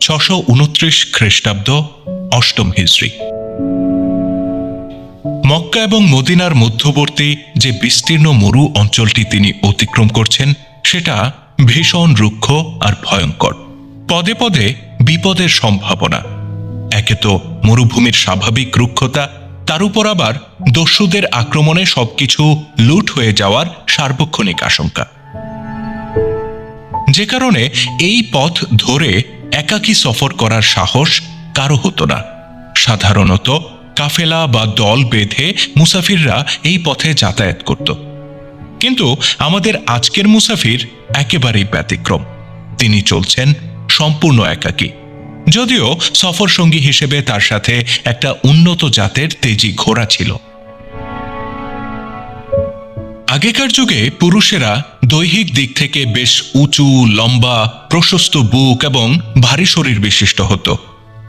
ছশো উনত্রিশ খ্রিস্টাব্দ অষ্টম হিজড়ি। মক্কা এবং মদিনার মধ্যবর্তী যে বিস্তীর্ণ মরু অঞ্চলটি তিনি অতিক্রম করছেন, সেটা ভীষণ রুক্ষ আর ভয়ঙ্কর। পদে পদে বিপদের সম্ভাবনা। একে তো মরুভূমির স্বাভাবিক রুক্ষতা, তার উপর আবার দস্যুদের আক্রমণে সবকিছু লুট হয়ে যাওয়ার সার্বক্ষণিক আশঙ্কা। যে কারণে এই পথ ধরে একাকী সফর করার সাহস কারও হতো না। সাধারণত কাফেলা বা দল বেঁধে মুসাফিররা এই পথে যাতায়াত করত। কিন্তু আমাদের আজকের মুসাফির একেবারেই ব্যতিক্রম। তিনি চলছেন সম্পূর্ণ একাকী। যদিও সফর সঙ্গী হিসেবে তার সাথে একটা উন্নত জাতের তেজি ঘোড়া ছিল। আগেকার যুগে পুরুষেরা দৈহিক দিক থেকে বেশ উঁচু, লম্বা, প্রশস্ত বুক এবং ভারী শরীর বিশিষ্ট হতো।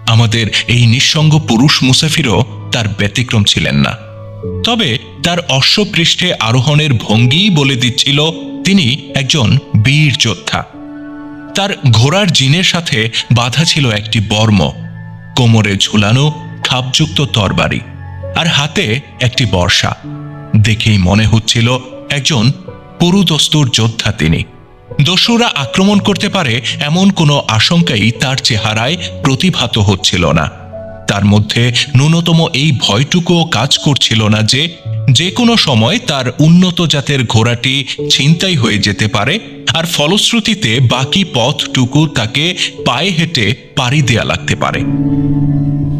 আমাদের এই নিঃসঙ্গ পুরুষ মুসাফিরও তার ব্যতিক্রম ছিলেন না। তবে তার অশ্বপৃষ্ঠে আরোহণের ভঙ্গিই বলে দিচ্ছিল, তিনি একজন বীর যোদ্ধা। তার ঘোড়ার জিনের সাথে বাঁধা ছিল একটি বর্ম, কোমরে ঝুলানো খাপযুক্ত তরবারি, আর হাতে একটি বর্ষা। দেখেই মনে হচ্ছিল একজন পুরুদস্তুর যোদ্ধা তিনি। দস্যুরা আক্রমণ করতে পারে এমন কোনো আশঙ্কাই তার চেহারায় প্রতিভাত হচ্ছিল না। তার মধ্যে ন্যূনতম এই ভয়টুকুও কাজ করছিল না যে যে কোনো সময় তার উন্নত জাতের ঘোড়াটি ছিনতাই হয়ে যেতে পারে আর ফলশ্রুতিতে বাকি পথটুকু তাকে পায়ে হেঁটে পাড়ি দেয়া লাগতে পারে।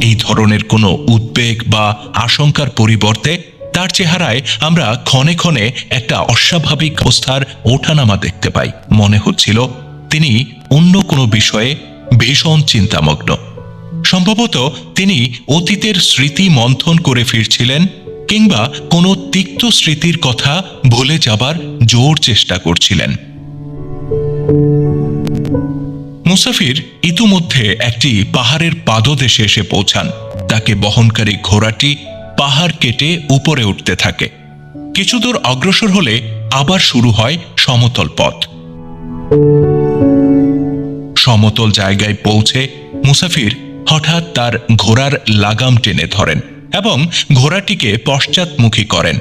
এই ধরনের কোনো উদ্বেগ বা আশঙ্কার পরিবর্তে তার চেহারায় আমরা ক্ষণে ক্ষণে একটা অস্বাভাবিক অবস্থার ওঠানামা দেখতে পাই। মনে হচ্ছিল তিনি অন্য কোনো বিষয়ে ভীষণ চিন্তামগ্ন। সম্ভবত তিনি অতীতের স্মৃতি মন্থন করে ফিরছিলেন কিংবা কোনো তিক্ত স্মৃতির কথা ভুলে যাবার জোর চেষ্টা করছিলেন। মুসাফির ইতিমধ্যে একটি পাহাড়ের পাদদেশে এসে পৌঁছান। তাকে বহনকারী ঘোড়াটি পাহাড় কেটে উপরে উঠতে থাকে। কিছু দূর অগ্রসর হলে আবার শুরু হয় সমতল পথ। সমতল জায়গায় পৌঁছে মুসাফির হঠাৎ তার ঘোড়ার লাগাম টেনে ধরেন এবং ঘোড়াটিকে পশ্চাৎমুখী করেন।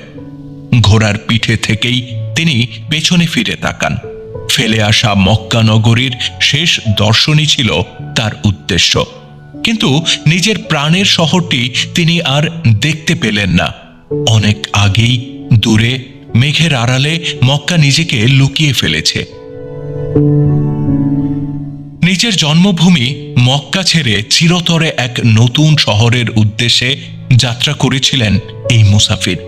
ঘোড়ার পিঠে থেকেই তিনি পেছনে ফিরে তাকান। ফেলে আসা মক্কা নগরীর শেষ দর্শনই ছিল তার উদ্দেশ্য। কিন্তু নিজের প্রাণের শহরটি তিনি আর দেখতে পেলেন না। অনেক আগেই দূরে মেঘের আড়ালে মক্কা নিজেকে লুকিয়ে ফেলেছে। নিজের জন্মভূমি মক্কা ছেড়ে চিরতরে এক নতুন শহরের উদ্দেশ্যে যাত্রা করেছিলেন এই মুসাফির।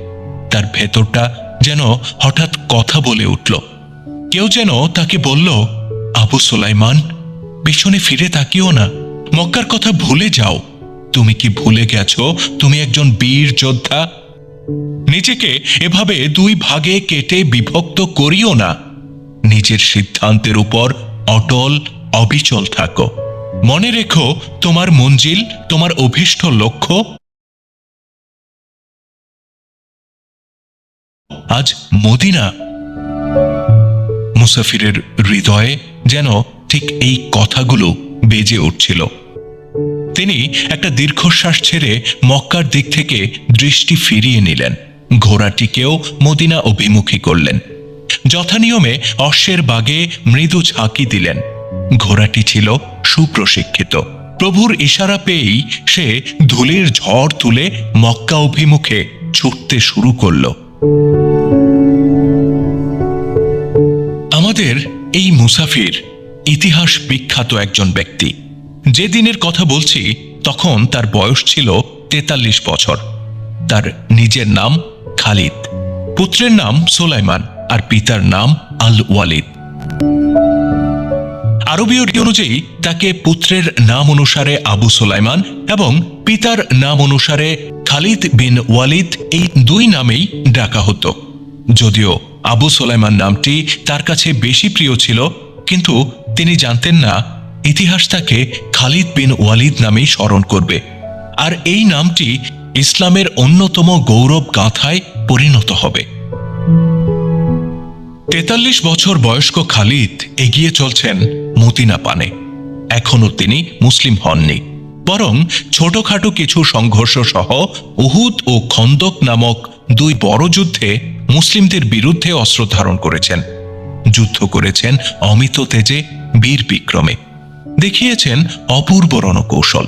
তার ভেতরটা যেন হঠাৎ কথা বলে উঠল। কেউ যেন তাকে বলল, আবু সোলাইমান, পেছনে ফিরে তাকিও না। মক্কার কথা ভুলে যাও। তুমি কি ভুলে গেছো? তুমি একজন বীর যোদ্ধা। নিজেকে এভাবে দুই ভাগে কেটে বিভক্ত করিও না। নিজের সিদ্ধান্তের উপর অটল, অবিচল থাকো। মনে রেখো, তোমার মঞ্জিল, তোমার অভীষ্ট লক্ষ্য। আজ মদিনা। মুসাফিরের হৃদয়ে যেন ঠিক এই কথাগুলো বেজে উঠছিল। তিনি একটা দীর্ঘশ্বাস ছেড়ে মক্কার দিক থেকে দৃষ্টি ফিরিয়ে নিলেন। ঘোড়াটিকেও মদিনা অভিমুখী করলেন। যথানিয়মে অশ্বের বাগে মৃদু ঝাঁকি দিলেন। ঘোড়াটি ছিল সুপ্রশিক্ষিত। প্রভুর ইশারা পেয়েই সে ধুলির ঝড় তুলে মক্কা অভিমুখে ছুটতে শুরু করল। আমাদের এই মুসাফির ইতিহাস বিখ্যাত একজন ব্যক্তি। যে দিনের কথা বলছি, তখন তার বয়স ছিল তেতাল্লিশ বছর। তার নিজের নাম খালিদ, পুত্রের নাম সোলাইমান আর পিতার নাম আল ওয়ালিদ আরবীয় রীতি অনুযায়ী তাকে পুত্রের নাম অনুসারে আবু সোলাইমান এবং পিতার নাম অনুসারে খালিদ বিন ওয়ালিদ এই দুই নামেই ডাকা হতো। যদিও আবু সোলাইমান নামটি তার কাছে বেশি প্রিয় ছিল, কিন্তু তিনি জানতেন না ইতিহাস তাকে খালিদ বিন ওয়ালিদ নামেই স্মরণ করবে। আর এই নামটি ইসলামের অন্যতম গৌরব গাঁথায় পরিণত হবে। তেতাল্লিশ বছর বয়স্ক খালিদ এগিয়ে চলছেন মতিনা পানে। এখনও তিনি মুসলিম হননি। বরং ছোটখাটো কিছু সংঘর্ষ সহ উহুদ ও খন্দক নামক দুই বড় যুদ্ধে মুসলিমদের বিরুদ্ধে অস্ত্র ধারণ করেছেন। যুদ্ধ করেছেন অমিত তেজে, বীর বিক্রমে। দেখিয়েছেন অপূর্ব রণকৌশল।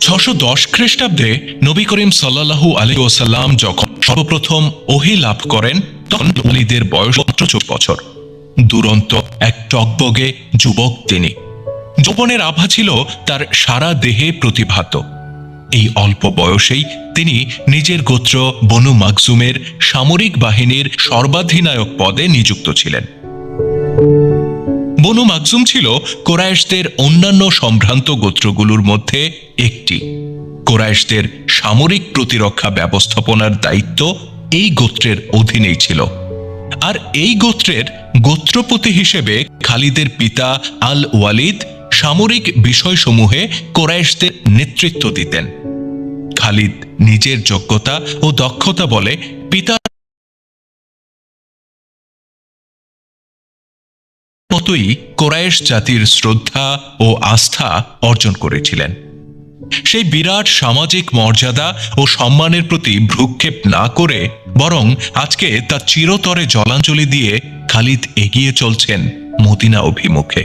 ছশো দশ খ্রিস্টাব্দে নবী করিম সাল্লাহু আলী ওসাল্লাম যখন সর্বপ্রথম ওহি লাভ করেন, তখন ওলিদের বয়স মাত্র চোখ বছর। দুরন্ত এক টকবগে যুবক তিনি। যৌবনের আভা ছিল তার সারা দেহে প্রতিভাত। এই অল্প বয়সেই তিনি নিজের গোত্র বনু মাকজুমের সামরিক বাহিনীর সর্বাধিনায়ক পদে নিযুক্ত ছিলেন। বনু মাকজুম ছিল কোরায়েশদের অন্যান্য সম্ভ্রান্ত গোত্রগুলোর মধ্যে একটি। কোরায়েশদের সামরিক প্রতিরক্ষা ব্যবস্থাপনার দায়িত্ব এই গোত্রের অধীনেই ছিল। আর এই গোত্রের গোত্রপতি হিসেবে খালিদের পিতা আল ওয়ালিদ সামরিক বিষয়সমূহে কোরায়েশদের নেতৃত্ব দিতেন। খালিদ নিজের যোগ্যতা ও দক্ষতা বলে পিতা মতোই কোরায়েশ জাতির শ্রদ্ধা ও আস্থা অর্জন করেছিলেন। সেই বিরাট সামাজিক মর্যাদা ও সম্মানের প্রতি ভ্রুক্ষেপ না করে বরং আজকে তা চিরতরে জলাঞ্জলি দিয়ে খালিদ এগিয়ে চলছেন মদিনা অভিমুখে।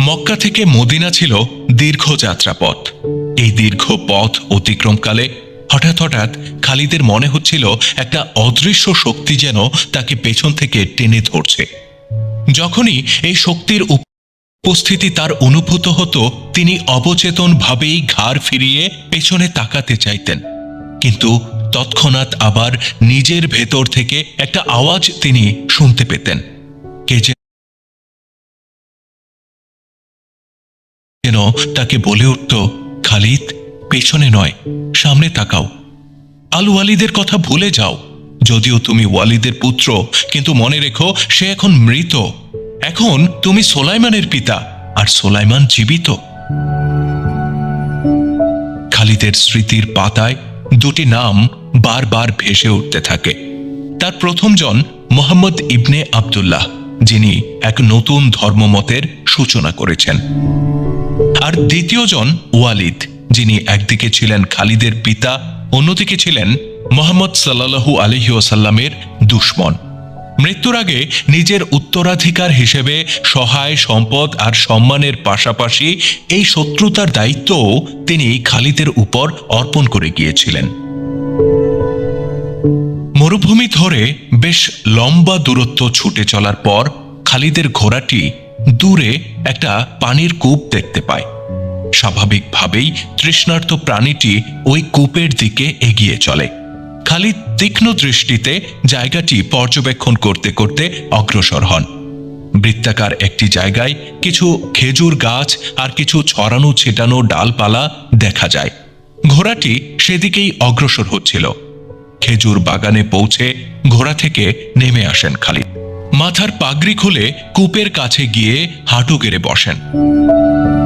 মক্কা থেকে মদিনা ছিল দীর্ঘ যাত্রাপথ এই দীর্ঘ পথ অতিক্রমকালে হঠাৎ হঠাৎ খালিদের মনে হচ্ছিল একটা অদৃশ্য শক্তি যেন তাকে পেছন থেকে টেনে ধরছে। যখনই এই শক্তির উপস্থিতি তার অনুভূত হতো, তিনি অবচেতন ভাবেই ঘাড় ফিরিয়ে পেছনে তাকাতে চাইতেন। কিন্তু তৎক্ষণাৎ আবার নিজের ভেতর থেকে একটা আওয়াজ তিনি শুনতে পেতেন। কে যেন তাকে বলে উঠত, খালিদ পেছনে নয়, সামনে তাকাও। আল ওয়ালিদের কথা ভুলে যাও। যদিও তুমি ওয়ালিদের পুত্র, কিন্তু মনে রেখো সে এখন মৃত। এখন তুমি সোলাইমানের পিতা, আর সোলাইমান জীবিত। খালিদের স্মৃতির পাতায় দুটি নাম বারবার ভেসে উঠতে থাকে। তার প্রথমজন মোহাম্মদ ইবনে আবদুল্লাহ, যিনি এক নতুন ধর্মমতের সূচনা করেছেন। আর দ্বিতীয়জন ওয়ালিদ যিনি একদিকে ছিলেন খালিদের পিতা, অন্যদিকে ছিলেন মোহাম্মদ সাল্লাহু আলহি ওসাল্লামের দুশ্মন। মৃত্যুর আগে নিজের উত্তরাধিকার হিসেবে সহায়, সম্পদ আর সম্মানের পাশাপাশি এই শত্রুতার দায়িত্বও তিনি খালিদের উপর অর্পণ করে গিয়েছিলেন। মরুভূমি ধরে বেশ লম্বা দূরত্ব ছুটে চলার পর খালিদের ঘোড়াটি দূরে একটা পানির কূপ দেখতে পায়। স্বাভাবিকভাবেই তৃষ্ণার্ত প্রাণীটি ওই কূপের দিকে এগিয়ে চলে। খালিদ তীক্ষ্ণ দৃষ্টিতে জায়গাটি পর্যবেক্ষণ করতে করতে অগ্রসর হন। বৃত্তাকার একটি জায়গায় কিছু খেজুর গাছ আর কিছু ছড়ানো ছেটানো ডালপালা দেখা যায়। ঘোড়াটি সেদিকেই অগ্রসর হচ্ছিল। খেজুর বাগানে পৌঁছে ঘোড়া থেকে নেমে আসেন খালিদ। মাথার পাগড়ি খুলে কূপের কাছে গিয়ে হাঁটু গেড়ে বসেন।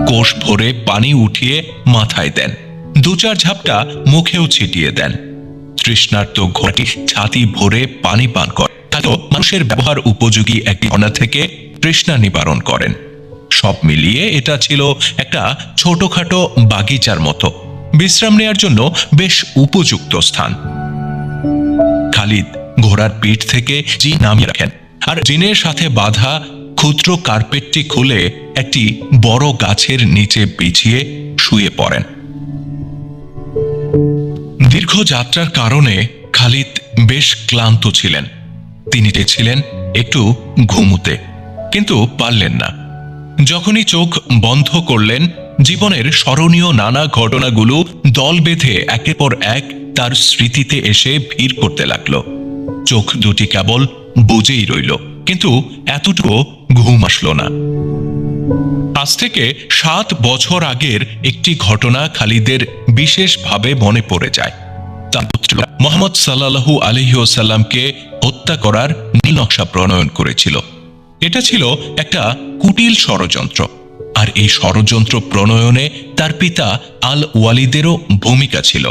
কোষ ভরে পানি উঠিয়ে মাথায় দেন। দু চার ঝাপটা মুখেও ছিটিয়ে দেন। তৃষ্ণার্ত ঘোড়াটি ছাতি ভরে পানি পান করে মানুষের ব্যবহার উপযোগী একটি অনা থেকে তৃষ্ণা নিবারণ করেন। সব মিলিয়ে এটা ছিল একটা ছোটখাটো বাগিচার মতো। বিশ্রাম নেয়ার জন্য বেশ উপযুক্ত স্থান। খালিদ ঘোড়ার পিঠ থেকে জি নামিয়ে রাখেন। আর জিনের সাথে বাঁধা ক্ষুদ্র কার্পেটটি খুলে একটি বড় গাছের নিচে বিছিয়ে শুয়ে পড়েন। দীর্ঘ যাত্রার কারণে খালিদ বেশ ক্লান্ত ছিলেন। তিনি চেয়েছিলেন একটু ঘুমুতে, কিন্তু পারলেন না। যখনই চোখ বন্ধ করলেন, জীবনের স্মরণীয় নানা ঘটনাগুলো দল বেঁধে একের পর এক তার স্মৃতিতে এসে ভিড় করতে লাগল। চোখ দুটি কেবল বুঝেই রইল, কিন্তু এতটুকু ঘুম আসলো না। আজ থেকে সাত বছর আগের একটি ঘটনা খালিদের বিশেষভাবে মনে পড়ে যায়। তার পুত্র মোহাম্মদ সাল্লাহু আলহিউসাল্লামকে হত্যা করার নীল নকশা প্রণয়ন করেছিল। এটা ছিল একটা কুটিল ষড়যন্ত্র, আর এই ষড়যন্ত্র প্রণয়নে তার পিতা আল ওয়ালিদেরও ভূমিকা ছিল।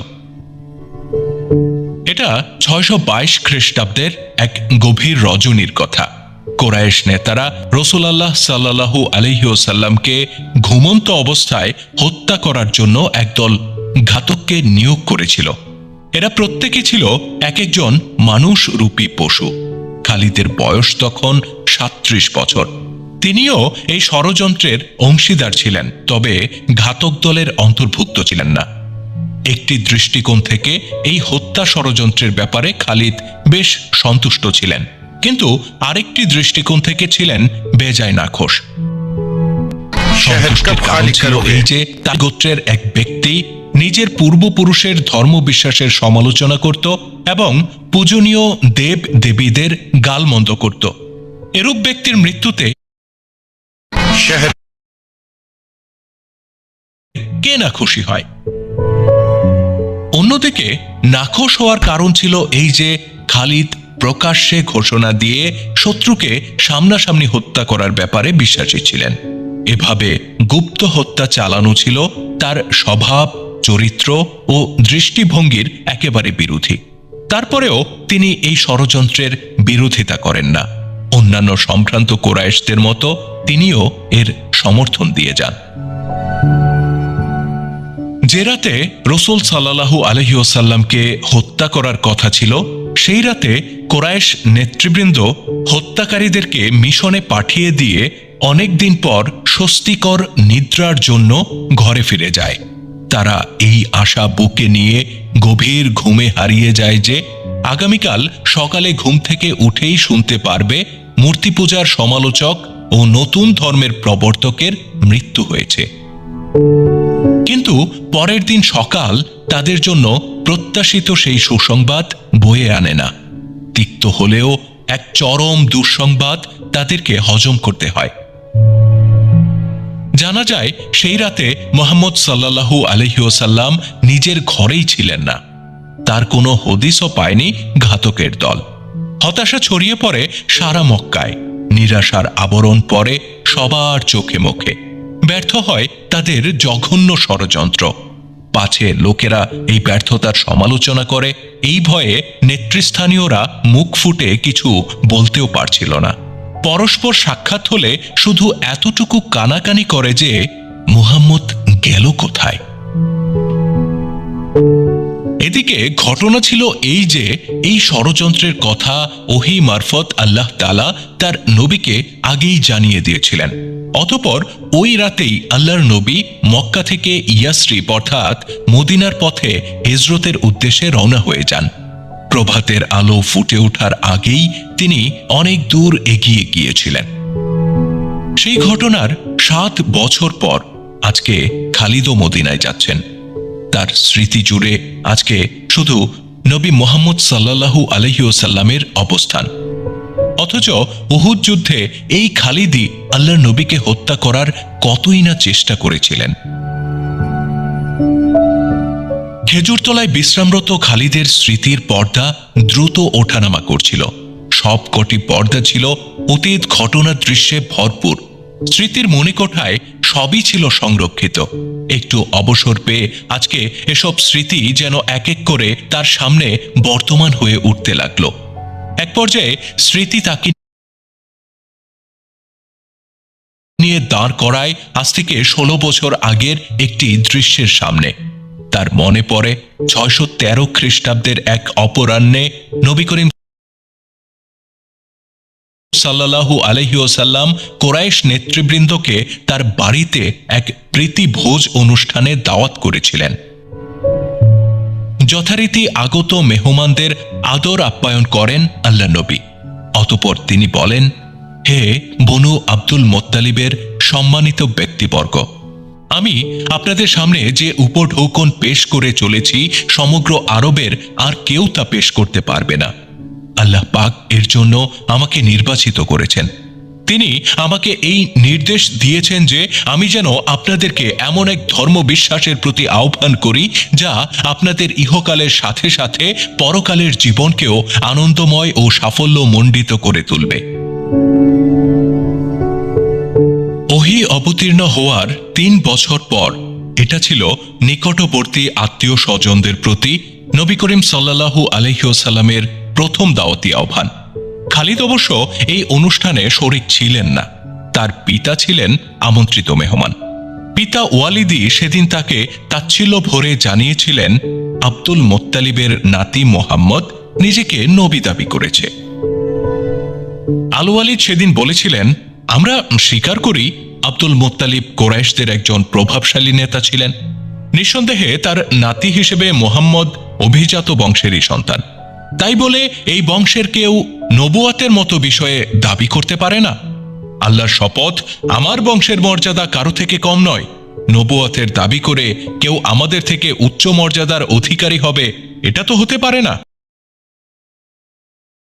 এটা ছয়শো বাইশ খ্রিস্টাব্দের এক গভীর রজনীর কথা। কোরায়েশ নেতারা রসুলাল্লাহ সাল্লাহু আলহিউসাল্লামকে ঘুমন্ত অবস্থায় হত্যা করার জন্য একদল ঘাতককে নিয়োগ করেছিল। এরা প্রত্যেকে ছিল এক একজন মানুষ রূপী পশু। খালিদের বয়স তখন সাত্রিশ বছর। তিনিও এই ষড়যন্ত্রের অংশীদার ছিলেন, তবে ঘাতক দলের অন্তর্ভুক্ত ছিলেন না। একটি দৃষ্টিকোণ থেকে এই হত্যা ষড়যন্ত্রের ব্যাপারে খালিদ বেশ সন্তুষ্ট ছিলেন। কিন্তু আরেকটি দৃষ্টিকোণ থেকে ছিলেন বেজায় নাখোশ। এই যে তার গোত্রের এক ব্যক্তি নিজের পূর্বপুরুষের ধর্মবিশ্বাসের সমালোচনা করত এবং পূজনীয় দেব দেবীদের গালমন্দ করত। এরূপ ব্যক্তির মৃত্যুতে কে না খুশি হয়? অন্যদিকে নাখোশ হওয়ার কারণ ছিল এই যে খালিদ প্রকাশ্যে ঘোষণা দিয়ে শত্রুকে সামনাসামনি হত্যা করার ব্যাপারে বিশ্বাসী ছিলেন। এভাবে গুপ্ত হত্যা চালানো ছিল, তার স্বভাব, চরিত্র ও দৃষ্টিভঙ্গির একেবারে বিরোধী। তারপরেও তিনি এই ষড়যন্ত্রের বিরোধিতা করেন না। অন্যান্য সম্ভ্রান্ত কোরায়েশদের মতো তিনিও এর সমর্থন দিয়ে যান। যে রাতে রসুল সাল্লাহু আলহিউসাল্লামকে হত্যা করার কথা ছিল, সেই রাতে কোরায়েশ নেতৃবৃন্দ হত্যাকারীদেরকে মিশনে পাঠিয়ে দিয়ে অনেক দিন পর স্বস্তিকর নিদ্রার জন্য ঘরে ফিরে যায়। তারা এই আশা বুকে নিয়ে গভীর ঘুমে হারিয়ে যায় যে, আগামীকাল সকালে ঘুম থেকে উঠেই শুনতে পারবে মূর্তি পূজার সমালোচক ও নতুন ধর্মের প্রবর্তকের মৃত্যু হয়েছে। কিন্তু পরের দিন সকাল তাদের জন্য প্রত্যাশিত সেই সুসংবাদ বয়ে আনে না। তিক্ত হলেও এক চরম দুঃসংবাদ তাদেরকে হজম করতে হয়। জানা যায়, সেই রাতে মোহাম্মদ সাল্লাল্লাহু আলহিউসাল্লাম নিজের ঘরেই ছিলেন না। তার কোনো হদিসও পায়নি ঘাতকের দল। হতাশা ছড়িয়ে পড়ে সারা মক্কায়। নিরাশার আবরণ পড়ে সবার চোখে মুখে। ব্যর্থ হয় তাদের জঘন্য ষড়যন্ত্র। পাছে লোকেরা এই ব্যর্থতার সমালোচনা করে, এই ভয়ে নেতৃস্থানীয়রা মুখ ফুটে কিছু বলতেও পারছিল না। পরস্পর সাক্ষাৎ হলে শুধু এতটুকু কানাকানি করে যে মুহাম্মদ গেল কোথায়। এদিকে ঘটনা ছিল এই যে, এই ষড়যন্ত্রের কথা ওহি মারফত আল্লাহ তালা তার নবীকে আগেই জানিয়ে দিয়েছিলেন। অতপর ওই রাতেই আল্লাহর নবী মক্কা থেকে ইয়াসরিপ অর্থাৎ মদিনার পথে হিজরতের উদ্দেশ্যে রওনা হয়ে যান। প্রভাতের আলো ফুটে ওঠার আগেই তিনি অনেক দূর এগিয়ে গিয়েছিলেন। সেই ঘটনার সাত বছর পর আজকে খালিদও মদিনায় যাচ্ছেন। তার স্মৃতি জুড়ে আজকে শুধু নবী মোহাম্মদ সাল্লাল্লাহু আলহিউসাল্লামের অবস্থান। অথচ উহুদ যুদ্ধে এই খালিদি আল্লাহর নবীকে হত্যা করার কতই না চেষ্টা করেছিলেন। খেজুরতলায় বিশ্রামরত খালিদের স্মৃতির পর্দা দ্রুত ওঠানামা করছিল। সব কটি পর্দা ছিল অতীত ঘটনার দৃশ্যে ভরপুর। স্মৃতির মণিকোঠায় সবই ছিল সংরক্ষিত। একটু অবসর পেয়ে আজকে এসব স্মৃতি যেন এক এক করে তার সামনে বর্তমান হয়ে উঠতে লাগল। এক পর্যায়ে স্মৃতি তাকে নিয়ে দাঁড় করায় আজ থেকে ষোলো বছর আগের একটি দৃশ্যের সামনে। তার মনে পড়ে ছয়শো তেরো খ্রিস্টাব্দের এক অপরাহ্নে নবী করিম সাল্লাহু আলহিউসাল্লাম কোরাইশ নেতৃবৃন্দকে তার বাড়িতে এক প্রীতি ভোজ অনুষ্ঠানে দাওয়াত করেছিলেন। যথারীতি আগত মেহমানদের আদর আপ্যায়ন করেন আল্লাহ নবী। অতপর তিনি বলেন, হে বনু আব্দুল মোত্তালিবের সম্মানিত ব্যক্তিবর্গ, আমি আপনাদের সামনে যে উপঢৌকন পেশ করে চলেছি সমগ্র আরবের আর কেউ তা পেশ করতে পারবে না। আল্লাহ পাক এর জন্য আমাকে নির্বাচিত করেছেন। তিনি আমাকে এই নির্দেশ দিয়েছেন যে আমি যেন আপনাদেরকে এমন এক ধর্ম বিশ্বাসের প্রতি আহ্বান করি যা আপনাদের ইহকালের সাথে সাথে পরকালের জীবনকেও আনন্দময় ও সাফল্য মণ্ডিত করে তুলবে। ওহি অবতীর্ণ হওয়ার তিন বছর পর, এটা ছিল নিকটবর্তী আত্মীয় স্বজনদের প্রতি নবী করিম সাল্লাহু আলহিউসাল্লামের প্রথম দাওয়াতি আহ্বান। খালিদ অবশ্য এই অনুষ্ঠানে শরিক ছিলেন না। তার পিতা ছিলেন আমন্ত্রিত মেহমান। পিতা ওয়ালিদি সেদিন তাকে তাচ্ছিল্য ভরে জানিয়েছিলেন, আব্দুল মোত্তালিবের নাতি মোহাম্মদ নিজেকে নবী দাবি করেছে। আলু সেদিন বলেছিলেন, আমরা স্বীকার করি আব্দুল মোত্তালিব কোরাইশদের একজন প্রভাবশালী নেতা ছিলেন। নিঃসন্দেহে তার নাতি হিসেবে মোহাম্মদ অভিজাত বংশেরই সন্তান। তাই বলে এই বংশের কেউ নবুয়াতের মতো বিষয়ে দাবি করতে পারে না। আল্লাহর শপথ আমার বংশের মর্যাদা কারও থেকে কম নয়। নবুয়াতের দাবি করে কেউ আমাদের থেকে উচ্চ মর্যাদার অধিকারী হবে, এটা তো হতে পারে না।